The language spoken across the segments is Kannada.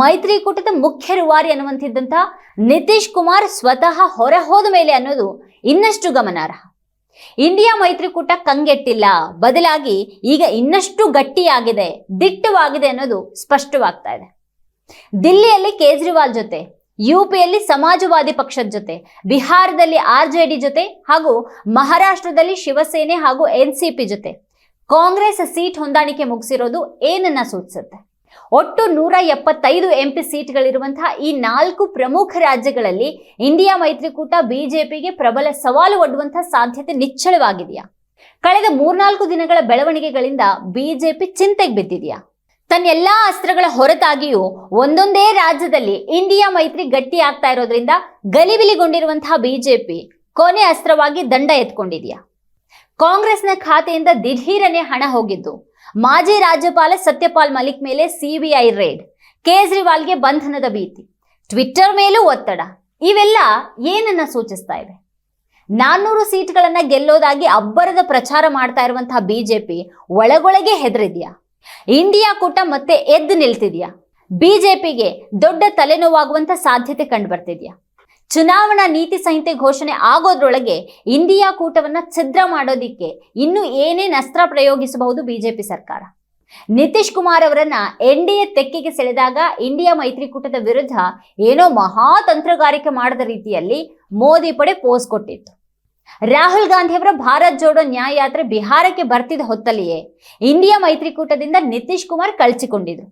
ಮೈತ್ರಿಕೂಟದ ಮುಖ್ಯ ರೂವಾರಿ ಅನ್ನುವಂತಿದ್ದಂತಹ ನಿತೀಶ್ ಕುಮಾರ್ ಸ್ವತಃ ಹೊರ ಹೋದ ಮೇಲೆ ಅನ್ನೋದು ಇನ್ನಷ್ಟು ಗಮನಾರ್ಹ. ಇಂಡಿಯಾ ಮೈತ್ರಿಕೂಟ ಕಂಗೆಟ್ಟಿಲ್ಲ. ಬದಲಾಗಿ ಈಗ ಇನ್ನಷ್ಟು ಗಟ್ಟಿಯಾಗಿದೆ, ದಿಟ್ಟವಾಗಿದೆ ಅನ್ನೋದು ಸ್ಪಷ್ಟವಾಗ್ತಾ ಇದೆ. ದಿಲ್ಲಿಯಲ್ಲಿ ಕೇಜ್ರಿವಾಲ್ ಜೊತೆ, ಯುಪಿಯಲ್ಲಿ ಸಮಾಜವಾದಿ ಪಕ್ಷದ ಜೊತೆ, ಬಿಹಾರದಲ್ಲಿ ಆರ್ ಜೆ ಡಿ ಜೊತೆ ಹಾಗೂ ಮಹಾರಾಷ್ಟ್ರದಲ್ಲಿ ಶಿವಸೇನೆ ಹಾಗೂ ಎನ್ ಸಿ ಪಿ ಜೊತೆ. ಕಾಂಗ್ರೆಸ್ ಸೀಟ್ ಹೊಂದಾಣಿಕೆ ಮುಗಿಸಿರೋದು ಏನನ್ನ ಸೂಚಿಸುತ್ತೆ? ಒಟ್ಟು ನೂರ ಎಪ್ಪತ್ತೈದು ಎಂಪಿ ಸೀಟ್ಗಳಿರುವಂತಹ ಈ ನಾಲ್ಕು ಪ್ರಮುಖ ರಾಜ್ಯಗಳಲ್ಲಿ ಇಂಡಿಯಾ ಮೈತ್ರಿಕೂಟ ಬಿಜೆಪಿಗೆ ಪ್ರಬಲ ಸವಾಲು ಒಡ್ಡುವಂತಹ ಸಾಧ್ಯತೆ ನಿಚ್ಚಳವಾಗಿದೆಯಾ? ಕಳೆದ ಮೂರ್ನಾಲ್ಕು ದಿನಗಳ ಬೆಳವಣಿಗೆಗಳಿಂದ ಬಿಜೆಪಿ ಚಿಂತೆಗೆ ಬಿದ್ದಿದೆಯಾ? ತನ್ನ ಎಲ್ಲಾ ಅಸ್ತ್ರಗಳ ಹೊರತಾಗಿಯೂ ಒಂದೊಂದೇ ರಾಜ್ಯದಲ್ಲಿ ಇಂಡಿಯಾ ಮೈತ್ರಿ ಗಟ್ಟಿ ಆಗ್ತಾ ಇರೋದ್ರಿಂದ ಗಲಿಬಿಲಿಗೊಂಡಿರುವಂತಹ ಬಿಜೆಪಿ ಕೊನೆ ಅಸ್ತ್ರವಾಗಿ ದಂಡ ಎತ್ಕೊಂಡಿದೆಯಾ? ಕಾಂಗ್ರೆಸ್ನ ಖಾತೆಯಿಂದ ದಿಢೀರನೆ ಹಣ ಹೋಗಿದ್ದು ಮಾಜಿ ರಾಜ್ಯಪಾಲ ಸತ್ಯಪಾಲ್ ಮಲಿಕ್ ಮೇಲೆ ಸಿಬಿಐ ರೇಡ್. ಕೇಜ್ರಿವಾಲ್ಗೆ ಬಂಧನದ ಭೀತಿ. ಟ್ವಿಟ್ಟರ್ ಮೇಲೂ ಒತ್ತಡ. ಇವೆಲ್ಲ ಏನನ್ನ ಸೂಚಿಸ್ತಾ ಇವೆ? ನಾನ್ನೂರು ಸೀಟ್ಗಳನ್ನ ಗೆಲ್ಲೋದಾಗಿ ಅಬ್ಬರದ ಪ್ರಚಾರ ಮಾಡ್ತಾ ಇರುವಂತಹ ಬಿಜೆಪಿ ಒಳಗೊಳಗೆ ಹೆದರಿದ್ಯಾ? ಇಂಡಿಯಾ ಕೂಟ ಮತ್ತೆ ಎದ್ದು ನಿಲ್ತಿದ್ಯಾ? ಬಿಜೆಪಿಗೆ ದೊಡ್ಡ ತಲೆನೋವಾಗುವಂತ ಸಾಧ್ಯತೆ ಕಂಡು ಬರ್ತಿದ್ಯಾ ಚುನಾವಣಾ ನೀತಿ ಸಂಹಿತೆ ಘೋಷಣೆ ಆಗೋದ್ರೊಳಗೆ ಇಂಡಿಯಾ ಕೂಟವನ್ನ ಛಿದ್ರ ಮಾಡೋದಿಕ್ಕೆ ಇನ್ನು ಏನೇನು ಅಸ್ತ್ರ ಪ್ರಯೋಗಿಸಬಹುದು ಬಿಜೆಪಿ ಸರ್ಕಾರ. ನಿತೀಶ್ ಕುಮಾರ್ ಅವರನ್ನ ಎನ್ ಡಿ ಎ ತೆಕ್ಕೆಗೆ ಸೆಳೆದಾಗ ಇಂಡಿಯಾ ಮೈತ್ರಿಕೂಟದ ವಿರುದ್ಧ ಏನೋ ಮಹಾ ತಂತ್ರಗಾರಿಕೆ ಮಾಡದ ರೀತಿಯಲ್ಲಿ ಮೋದಿ ಪಡೆ ಪೋಸ್ ಕೊಟ್ಟಿತ್ತು. ರಾಹುಲ್ ಗಾಂಧಿ ಅವರ ಭಾರತ್ ಜೋಡೋ ನ್ಯಾಯ ಯಾತ್ರೆ ಬಿಹಾರಕ್ಕೆ ಬರ್ತಿದ್ದ ಹೊತ್ತಲ್ಲಿಯೇ ಇಂಡಿಯಾ ಮೈತ್ರಿಕೂಟದಿಂದ ನಿತೀಶ್ ಕುಮಾರ್ ಕಳಚಿಕೊಂಡಿದ್ರು.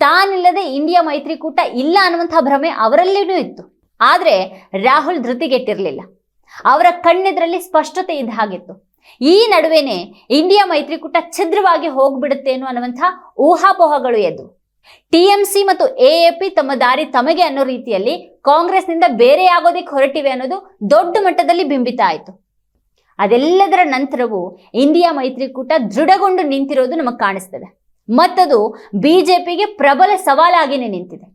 ತಾನಿಲ್ಲದೆ ಇಂಡಿಯಾ ಮೈತ್ರಿಕೂಟ ಇಲ್ಲ ಅನ್ನುವಂತಹ ಭ್ರಮೆ ಅವರಲ್ಲಿನೂ ಇತ್ತು. ಆದ್ರೆ ರಾಹುಲ್ ಧೃತಿಗೆಟ್ಟಿರಲಿಲ್ಲ. ಅವರ ಕಣ್ಣೆದ್ರಲ್ಲಿ ಸ್ಪಷ್ಟತೆ ಇದ್ದ ಹಾಗಿತ್ತು. ಈ ನಡುವೆನೆ ಇಂಡಿಯಾ ಮೈತ್ರಿಕೂಟ ಛಿದ್ರವಾಗಿ ಹೋಗ್ಬಿಡುತ್ತೆ ಅನ್ನುವಂಥ ಊಹಾಪೋಹಗಳು ಎದ್ದು. ಟಿಎಂಸಿ ಮತ್ತು ಎಎಪಿ ತಮ್ಮ ದಾರಿ ತಮಗೆ ಅನ್ನೋ ರೀತಿಯಲ್ಲಿ ಕಾಂಗ್ರೆಸ್ನಿಂದ ಬೇರೆಯಾಗೋದಕ್ಕೆ ಹೊರಟಿವೆ ಅನ್ನೋದು ದೊಡ್ಡ ಮಟ್ಟದಲ್ಲಿ ಬಿಂಬಿತ ಆಯಿತು. ಅದೆಲ್ಲದರ ನಂತರವೂ ಇಂಡಿಯಾ ಮೈತ್ರಿಕೂಟ ದೃಢಗೊಂಡು ನಿಂತಿರೋದು ನಮಗೆ ಕಾಣಿಸ್ತದೆ. ಮತ್ತದು ಬಿಜೆಪಿಗೆ ಪ್ರಬಲ ಸವಾಲಾಗಿನೇ ನಿಂತಿದೆ.